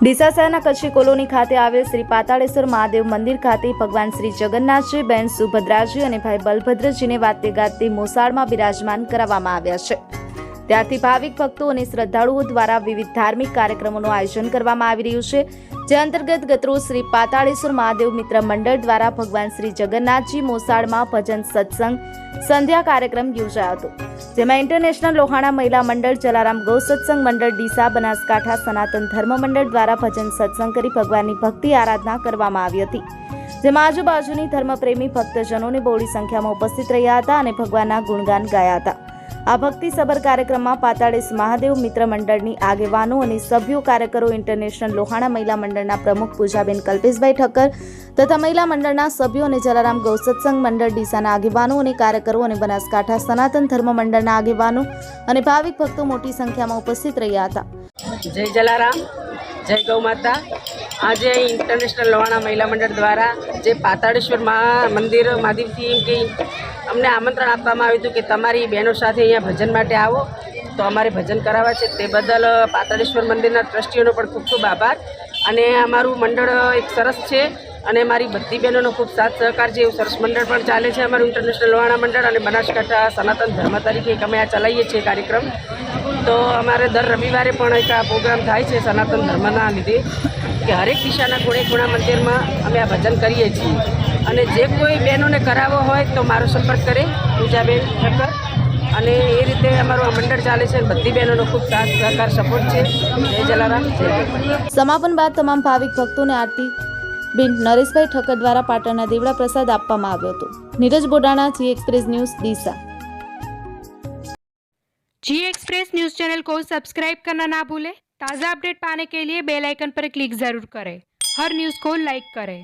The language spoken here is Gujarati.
ડીસા શહેરના કચ્છી કોલોની ખાતે આવેલ શ્રી પાતાળેશ્વર મહાદેવ મંદિર ખાતે ભગવાન શ્રી જગન્નાથજી બહેન સુભદ્રાજી અને ભાઈ બલભદ્રજીને વાતે ગાતે મોસાળમાં બિરાજમાન કરાવવામાં આવ્યા છે. ત્યારથી ભાવિક ભક્તો અને શ્રદ્ધાળુઓ દ્વારા વિવિધ ધાર્મિક કાર્યક્રમોનું આયોજન કરવામાં આવી રહ્યું છે, જે અંતર્ગત ગત્રો શ્રી પાતાળેશ્વર મહાદેવ મિત્ર મંડળ દ્વારા ભગવાન શ્રી જગન્નાથજી મોસાળમાં ભજન સત્સંગ, સંધ્યા કાર્યક્રમ યોજાયો હતો. જેમાં ઇન્ટરનેશનલ લોહાણા મહિલા મંડળ, જલારામ ગૌ સત્સંગ મંડળ, ડીસા, બનાસકાંઠા, સનાતન ધર્મ મંડળ દ્વારા ભજન સત્સંગ કરી ભગવાનની ભક્તિ આરાધના કરવામાં આવી હતી. જેમાં આજુબાજુની ધર્મપ્રેમી ભક્તજનોને બહોળી સંખ્યામાં ઉપસ્થિત રહ્યા હતા અને ભગવાનના ગુણગાન ગાયા હતા. આ ભક્તિસભર કાર્યક્રમમાં પાતાળેશ મહાદેવ મિત્ર મંડળની આગેવાનો અને સભ્યો કાર્યકરો ઇન્ટરનેશનલ લોહાણા મહિલા મંડળના પ્રમુખ પૂજાબેન કલ્પેશભાઈ ઠક્કર તથા મહિલા મંડળના સભ્યો અને જલારામ ગૌ સત્સંગ મંડળ ડીસાના આગેવાનો અને કાર્યકરો અને બનાસકાંઠા સનાતન ધર્મ મંડળના આગેવાનો અને ભાવિક ભક્તો મોટી સંખ્યામાં ઉપસ્થિત રહ્યા હતા. જય જલારામ. જય ગૌ માતા. આજે ઇન્ટરનેશનલ લોહાણા મહિલા મંડળ દ્વારા જે પાતાળેશ્વર મંદિર મહાદેવથી અમને આમંત્રણ આપવામાં આવ્યું હતું કે તમારી બહેનો સાથે અહીંયા ભજન માટે આવો. તો અમારે ભજન કરાવવા છે તે બદલ પાતાળેશ્વર મંદિરના ટ્રસ્ટીઓનો પણ ખૂબ ખૂબ આભાર. અને અમારું મંડળ એક સરસ છે અને મારી બધી બહેનોનો ખૂબ સાથ સહકાર છે. એવું સરસ મંડળ પણ ચાલે છે અમારું ઇન્ટરનેશનલ લોહાણા મંડળ અને બનાસકાંઠા સનાતન ધર્મ તરીકે અમે આ ચલાવીએ છીએ કાર્યક્રમ. તો અમારે દર રવિવારે પણ એક આ પ્રોગ્રામ થાય છે સનાતન ધર્મના લીધે કે હરેક દિશાના ખૂણે ખૂણા મંદિરમાં અમે આ ભજન કરીએ છીએ. અને જે કોઈ બહેનોને કરાવવો હોય તો મારો સંપર્ક કરે, પૂજાબેન ઠક્કર. અને એ રીતે અમારું આ મંડળ ચાલે છે અને બધી બહેનોનો ખૂબ સાથ સહકાર સપોર્ટ છે જય જલારામ જય ગોપાલ. સમાપન બાદ તમામ ભાવિક ભક્તોને આરતી બેન નરેશભાઈ ઠક્કર દ્વારા પાટણના દેવડા પ્રસાદ આપવામાં આવ્યો હતો Neeraj Bodana ji express news Deesa G express news channel को सब्सक्राइब करना ना भूलें ताज़ा अपडेट पाने के लिए बेल आइकन पर क्लिक ज़रूर करें हर न्यूज़ को लाइक करें